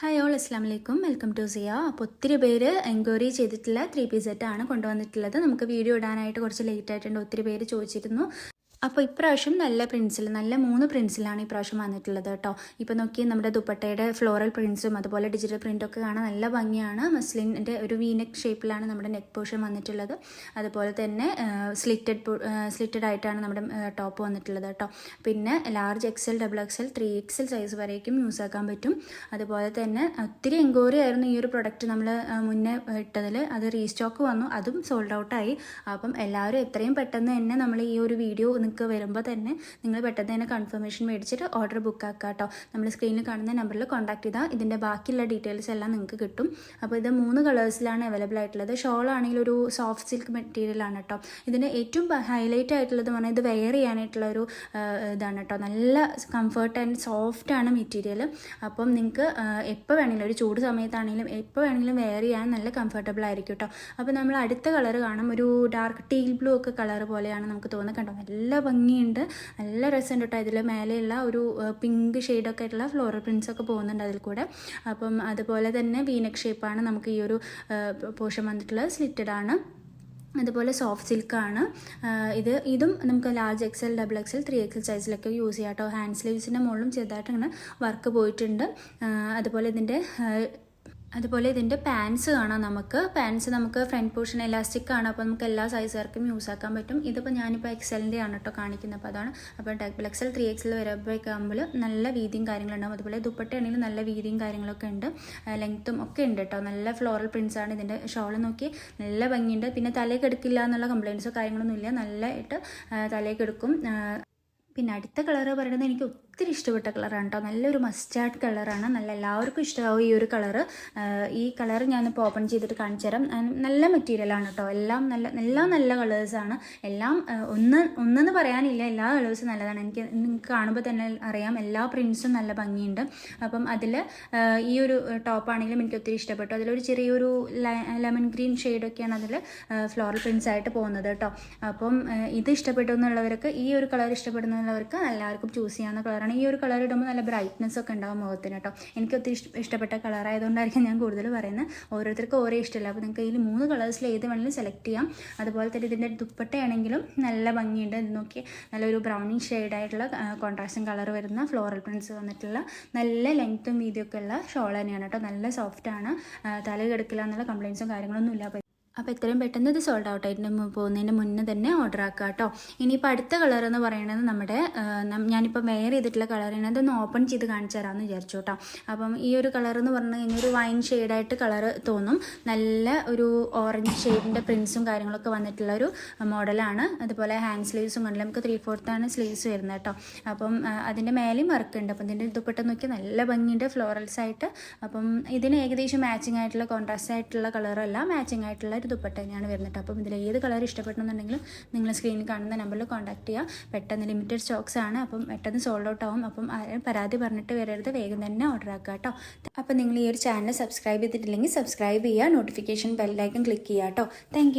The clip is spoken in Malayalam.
ഹായ് ഓൾ അസ്ലാം വലൈക്കും വെൽക്കം ടു സിയ അപ്പോൾ ഒത്തിരി പേര് എൻക്വയറി ചെയ്തിട്ടുള്ള ത്രീ പീസ് സെറ്റാണ് കൊണ്ടുവന്നിട്ടുള്ളത്. നമുക്ക് വീഡിയോ ഇടാനായിട്ട് കുറച്ച് ലേറ്റ് ആയിട്ടുണ്ട്. ഒത്തിരി പേര് ചോദിച്ചിരുന്നു. അപ്പോൾ ഇപ്രാവശ്യം നല്ല പ്രിൻസിൽ നല്ല മൂന്ന് പ്രിൻസിലാണ് ഇപ്രാവശ്യം വന്നിട്ടുള്ളത് കേട്ടോ. ഇപ്പോൾ നോക്കി നമ്മുടെ ദുപ്പട്ടയുടെ ഫ്ലോറൽ പ്രിൻസും അതുപോലെ ഡിജിറ്റൽ പ്രിന്റൊക്കെ കാണാൻ നല്ല ഭംഗിയാണ്. മസ്ലിന്റെ ഒരു വീനെക്ക് ഷേപ്പിലാണ് നമ്മുടെ നെക്ക് പോർഷൻ വന്നിട്ടുള്ളത്. അതുപോലെ തന്നെ സ്ലിറ്റഡ് സ്ലിറ്റഡ് ആയിട്ടാണ് നമ്മുടെ ടോപ്പ് വന്നിട്ടുള്ളത് കേട്ടോ. പിന്നെ large XL double XL three XL size വരേക്കും യൂസ് ആക്കാൻ പറ്റും. അതുപോലെ തന്നെ ഒത്തിരി എൻക്വയറി ആയിരുന്നു ഈ ഒരു പ്രൊഡക്റ്റ് നമ്മൾ മുന്നേ ഇട്ടതിൽ അത് റീസ്റ്റോക്ക് വന്നു അതും സോൾഡ് ഔട്ടായി അപ്പം എല്ലാവരും എത്രയും പെട്ടെന്ന് തന്നെ നമ്മൾ ഈ ഒരു വീഡിയോ നിങ്ങൾക്ക് വരുമ്പോൾ തന്നെ നിങ്ങൾ പെട്ടെന്ന് തന്നെ കൺഫർമേഷൻ മേടിച്ചിട്ട് ഓർഡർ ബുക്ക് ആക്കുക കേട്ടോ നമ്മൾ സ്ക്രീനിൽ കാണുന്ന നമ്പറിൽ കോൺടാക്ട് ചെയ്താൽ ഇതിന്റെ ബാക്കിയുള്ള ഡീറ്റെയിൽസ് എല്ലാം നിങ്ങൾക്ക് കിട്ടും. അപ്പോൾ ഇത് മൂന്ന് കളേഴ്സിലാണ് അവൈലബിൾ ആയിട്ടുള്ളത്. ഷോൾ ആണെങ്കിൽ ഒരു സോഫ്റ്റ് സിൽക്ക് മെറ്റീരിയൽ ആണ് കേട്ടോ ഇതിന്റെ ഏറ്റവും ഹൈലൈറ്റ് ആയിട്ടുള്ളത് പറഞ്ഞാൽ ഇത് വെയർ ചെയ്യാനായിട്ടുള്ള ഒരു ഇതാണ് കേട്ടോ നല്ല കംഫർട്ട് ആൻഡ് സോഫ്റ്റ് ആണ് മെറ്റീരിയൽ അപ്പം നിങ്ങൾക്ക് എപ്പോൾ വേണമെങ്കിലും ഒരു ചൂട് സമയത്താണെങ്കിലും എപ്പോൾ വേണമെങ്കിലും വെയർ ചെയ്യാൻ നല്ല കംഫർട്ടബിൾ ആയിരിക്കും കേട്ടോ അപ്പോൾ നമ്മൾ അടുത്ത കളർ കാണാം. ഒരു ഡാർക്ക് ടീൽ ബ്ലൂ ഒക്കെ കളർ പോലെയാണ് നമുക്ക് തോന്നുന്നത് കണ്ടോ? നല്ല ഭംഗിയുണ്ട്. നല്ല രസമുണ്ട് കേട്ടോ ഇതിൽ മേലെയുള്ള ഒരു പിങ്ക് ഷെയ്ഡൊക്കെ ആയിട്ടുള്ള ഫ്ലോറൽ പ്രിൻസ് ഒക്കെ പോകുന്നുണ്ട് അതിൽ കൂടെ. അപ്പം അതുപോലെ തന്നെ വീനക് ഷേപ്പാണ് നമുക്ക് ഈ ഒരു പോഷൻ വന്നിട്ടുള്ളത്. സ്ലിറ്റഡ് ആണ്. അതുപോലെ സോഫ്റ്റ് സിൽക്കാണ് ഇത് ഇതും നമുക്ക് large XL double XL three XL സൈസിലൊക്കെ use ചെയ്യാം കേട്ടോ. ഹാൻഡ് സ്ലീവ്സിന്റെ മുകളിലും ചെറുതായിട്ട് ഇങ്ങനെ വർക്ക് പോയിട്ടുണ്ട് അതുപോലെ ഇതിന്റെ അതുപോലെ ഇതിന്റെ പാൻസ് കാണാം നമുക്ക്. പാൻസ് നമുക്ക് ഫ്രണ്ട് പോർഷൻ എലാസ്റ്റിക് ആണ്. അപ്പോൾ നമുക്ക് എല്ലാ സൈസുകാർക്കും യൂസ് ആക്കാൻ പറ്റും. ഇതിപ്പോൾ ഞാനിപ്പോൾ എക്സലിന്റെ ആണ് കേട്ടോ കാണിക്കുന്നത്. അപ്പോൾ അതാണ്. അപ്പോൾ ഡബിൾ എക്സൽ ത്രീ എക്സൽ വരുമ്പോഴേക്കാകുമ്പോൾ നല്ല വീതിയും കാര്യങ്ങളുണ്ടാവും. അതുപോലെ ദുപ്പട്ട ദുപ്പട്ടയാണെങ്കിലും നല്ല വീതിയും കാര്യങ്ങളൊക്കെ ഉണ്ട്. ലെങ്ത്തും ഒക്കെ ഉണ്ട് കേട്ടോ നല്ല ഫ്ലോറൽ പ്രിൻസ് ആണ് ഇതിന്റെ ഷോൾ നോക്കി. നല്ല ഭംഗിയുണ്ട്. പിന്നെ തലയ്ക്ക് എടുക്കില്ല എന്നുള്ള കംപ്ലയിൻസോ കാര്യങ്ങളൊന്നും ഇല്ല. നല്ലതായിട്ട് തലയ്ക്ക് എടുക്കും. പിന്നെ അടുത്ത കളർ പറയുന്നത് എനിക്ക് ഒത്തിരി ഇഷ്ടപ്പെട്ട കളറാണ് കേട്ടോ നല്ലൊരു മസ്റ്റാർഡ് കളറാണ്. നല്ല എല്ലാവർക്കും ഇഷ്ടമാവും ഈ ഒരു കളറ്. ഈ കളർ ഞാനിപ്പോൾ ഓപ്പൺ ചെയ്തിട്ട് കാണിച്ചു തരാം നല്ല മെറ്റീരിയലാണ് കേട്ടോ എല്ലാം നല്ല എല്ലാം നല്ല കളേഴ്സാണ് എല്ലാം ഒന്ന് ഒന്നെന്ന് പറയാനില്ല. എല്ലാ കളേഴ്സും നല്ലതാണ്. എനിക്ക് നിങ്ങൾക്ക് കാണുമ്പോൾ തന്നെ അറിയാം. എല്ലാ പ്രിൻസും നല്ല ഭംഗിയുണ്ട്. അപ്പം അതിൽ ഈ ഒരു ടോപ്പാണെങ്കിലും എനിക്ക് ഒത്തിരി ഇഷ്ടപ്പെട്ടു. അതിലൊരു ചെറിയൊരു ലെമൺ ഗ്രീൻ ഷെയ്ഡൊക്കെയാണ് അതിൽ ഫ്ലോറൽ പ്രിൻസ് ആയിട്ട് പോകുന്നത് കേട്ടോ അപ്പം ഇത് ഇഷ്ടപ്പെട്ടു എന്നുള്ളവർക്ക് ഈ ഒരു കളർ ഇഷ്ടപ്പെടുന്നുള്ളവർക്ക് എല്ലാവർക്കും ചൂസ് ചെയ്യാവുന്ന കളറാണ് കാരണം ഈ ഒരു കളർ ഇടുമ്പോൾ നല്ല ബ്രൈറ്റ്നസ് ഒക്കെ ഉണ്ടാവും മുഖത്തിന് കേട്ടോ. എനിക്ക് ഒത്തിരി ഇഷ്ടപ്പെട്ട കളർ ആയതുകൊണ്ടായിരിക്കും ഞാൻ കൂടുതൽ പറയുന്നത്. ഓരോരുത്തർക്കും ഓരോ ഇഷ്ടമല്ല. അപ്പോൾ നിങ്ങൾക്ക് ഇതിൽ മൂന്ന് കളേഴ്സിൽ ഏത് വേണമെങ്കിലും സെലക്ട് ചെയ്യാം. അതുപോലെ തന്നെ ഇതിന്റെ ദുപ്പട്ടയാണെങ്കിലും നല്ല ഭംഗിയുണ്ട്. ഇത് നോക്കി നല്ലൊരു ബ്രൗണിങ് ഷെയ്ഡായിട്ടുള്ള കോൺട്രാസ്റ്റും കളർ വരുന്ന ഫ്ലോറൽ പ്രിൻസ് വന്നിട്ടുള്ള നല്ല ലെങ്ത്തും വീതിയൊക്കെ ഉള്ള ഷോൾ തന്നെയാണ് കേട്ടോ. നല്ല സോഫ്റ്റാണ് തല കിടക്കില്ല എന്നുള്ള കംപ്ലയിൻസും കാര്യങ്ങളൊന്നും ഇല്ല. അപ്പോൾ എത്രയും പെട്ടെന്ന് ഇത് സോൾഡ് ഔട്ട് ആയിട്ട് പോകുന്നതിന് മുന്നേ തന്നെ ഓർഡർ ആക്കുക കേട്ടോ ഇനിയിപ്പോൾ അടുത്ത കളർ എന്ന് പറയുന്നത് നമ്മുടെ ഞാനിപ്പോൾ വെയർ ചെയ്തിട്ടുള്ള കളറാണ് അതൊന്ന് ഓപ്പൺ ചെയ്ത് കാണിച്ചു തരാമെന്ന് വിചാരിച്ചു കേട്ടോ അപ്പം ഈ ഒരു കളർ എന്ന് പറഞ്ഞു കഴിഞ്ഞാൽ ഒരു വൈൻ ഷെയ്ഡായിട്ട് കളർ തോന്നും. നല്ല ഒരു ഓറഞ്ച് ഷെയ്ഡിന്റെ പ്രിൻസും കാര്യങ്ങളൊക്കെ വന്നിട്ടുള്ള ഒരു മോഡലാണ് അതുപോലെ ഹാൻഡ് സ്ലീവ്സും കണ്ടില്ല നമുക്ക് ത്രീ ഫോർത്താണ് സ്ലീവ്സ് വരുന്നത് കേട്ടോ അപ്പം അതിന്റെ മേലെയും വർക്ക് ഉണ്ട്. അപ്പം ഇതിന്റെ ദുപ്പട്ട നോക്കി നല്ല ഭംഗിയുണ്ട് ഫ്ലോറൽസ് ആയിട്ട്. അപ്പം ഇതിന് ഏകദേശം മാച്ചിങ് ആയിട്ടുള്ള കോൺട്രാസ്റ്റ് ആയിട്ടുള്ള കളറല്ല മാച്ചിങ് ആയിട്ടുള്ള ദുപ്പട്ട തന്നെയാണ് വരുന്നത്. അപ്പം ഇതിൽ ഏത് കളർ ഇഷ്ടപ്പെടണമെന്നുണ്ടെങ്കിലും നിങ്ങൾ സ്ക്രീനിൽ കാണുന്ന നമ്പറിൽ കോൺടാക്ട് ചെയ്യുക. പെട്ടെന്ന് ലിമിറ്റഡ് സ്റ്റോക്സ് ആണ്. അപ്പം പെട്ടെന്ന് സോൾഡ് ഔട്ട് ആവും. അപ്പം പരാതി പറഞ്ഞിട്ട് വരരുത്. വേഗം തന്നെ ഓർഡർ ആക്കുക കേട്ടോ. അപ്പം നിങ്ങൾ ഈ ഒരു ചാനൽ സബ്സ്ക്രൈബ് ചെയ്തിട്ടില്ലെങ്കിൽ സബ്സ്ക്രൈബ് ചെയ്യുക. നോട്ടിഫിക്കേഷൻ ബെല്ലൈക്കൺ ക്ലിക്ക് ചെയ്യുക കേട്ടോ. താങ്ക്